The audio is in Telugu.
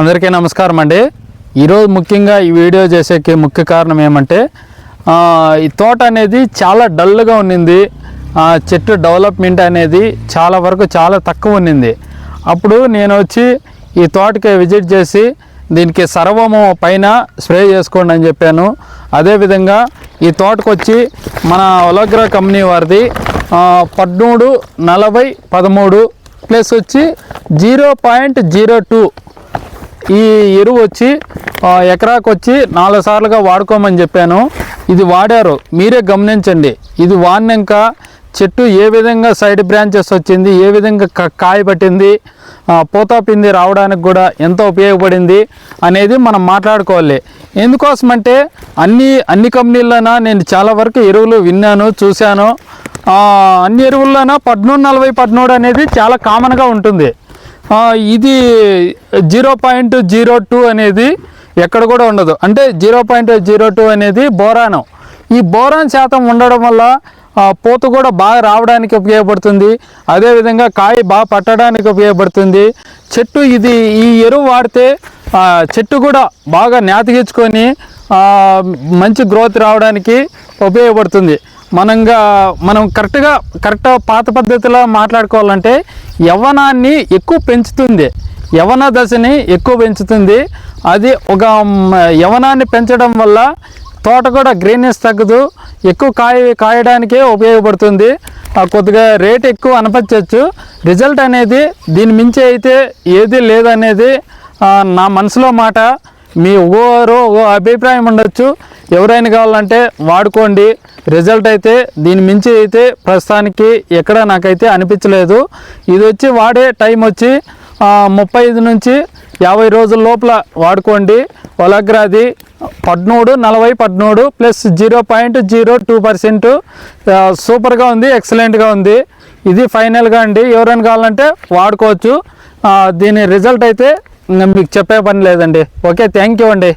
అందరికీ నమస్కారం అండి. ఈరోజు ముఖ్యంగా ఈ వీడియో చేసేకి ముఖ్య కారణం ఏమంటే ఈ తోట అనేది చాలా డల్గా ఉన్నింది. చెట్టు డెవలప్మెంట్ అనేది చాలా వరకు చాలా తక్కువ ఉన్నింది. అప్పుడు నేను వచ్చి ఈ తోటకి విజిట్ చేసి దీనికి సర్వము పైన స్ప్రే చేసుకోండి అని చెప్పాను. అదేవిధంగా ఈ తోటకు వచ్చి మన ఒలోగ్రా కంపెనీ వారిది పద్మూడు పదమూడు నలభై పదమూడు ప్లస్ వచ్చి జీరో పాయింట్ జీరో టూ ఈ ఎరువు వచ్చి ఎకరాకు వచ్చి నాలుగు సార్లుగా వాడుకోమని చెప్పాను. ఇది వాడారు. మీరే గమనించండి. ఇది వాడినాక చెట్టు ఏ విధంగా సైడ్ బ్రాంచెస్ వచ్చింది ఏ విధంగా కాయ పట్టింది పూతాపింది పూత రావడానికి కూడా ఎంత ఉపయోగపడింది అనేది మనం మాట్లాడుకోవాలి. ఎందుకోసం అంటే అన్ని అన్ని కంపెనీల్లోనా నేను చాలా వరకు ఎరువులు విన్నాను చూశాను. అన్ని ఎరువుల్లోనా పద్నూడు నలభై పద్నూడు అనేది చాలా కామన్గా ఉంటుంది. ఇది జీరో పాయింట్ జీరో టూ అనేది ఎక్కడ కూడా ఉండదు. అంటే జీరో పాయింట్ జీరో టూ అనేది బోరానం. ఈ బోరాన్ శాతం ఉండడం వల్ల పూత కూడా బాగా రావడానికి ఉపయోగపడుతుంది. అదేవిధంగా కాయ బాగా పట్టడానికి ఉపయోగపడుతుంది. చెట్టు ఇది ఈ ఎరువు వాడితే చెట్టు కూడా బాగా నేతగించుకొని మంచి గ్రోత్ రావడానికి ఉపయోగపడుతుంది. మనంగా మనం కరెక్ట్గా కరెక్ట్ పాత పద్ధతిలో మాట్లాడుకోవాలంటే యవ్వనాన్ని ఎక్కువ పెంచుతుంది. యవన దశని ఎక్కువ పెంచుతుంది. అది ఒక యవనాన్ని పెంచడం వల్ల తోట కూడా గ్రీనెస్ తగ్గదు. ఎక్కువ కాయ కాయడానికే ఉపయోగపడుతుంది. ఆ, కొద్దిగా రేట్ ఎక్కువ అనపచ్చచ్చు. రిజల్ట్ అనేది దీని మించి అయితే ఏది లేదనేది నా మనసులో మాట. మీ ఓరో ఓ అభిప్రాయం ఉండొచ్చు. ఎవరైనా కావాలంటే వాడుకోండి. రిజల్ట్ అయితే దీని మించి అయితే ప్రస్తుతానికి ఎక్కడ నాకైతే అనిపించలేదు. ఇది వచ్చి వాడే టైం వచ్చి ముప్పై ఐదు నుంచి యాభై రోజుల లోపల వాడుకోండి. ఒలగ్రాది పద్మూడు నలభై పద్మూడు plus zero point zero two percent. సూపర్గా ఉంది ఎక్సలెంట్గా ఉంది. ఇది ఫైనల్గా అండి. ఎవరైనా కావాలంటే వాడుకోవచ్చు. దీని రిజల్ట్ అయితే ఇంకా మీకు చెప్పే పని లేదండి. ఓకే థ్యాంక్ యూ అండి.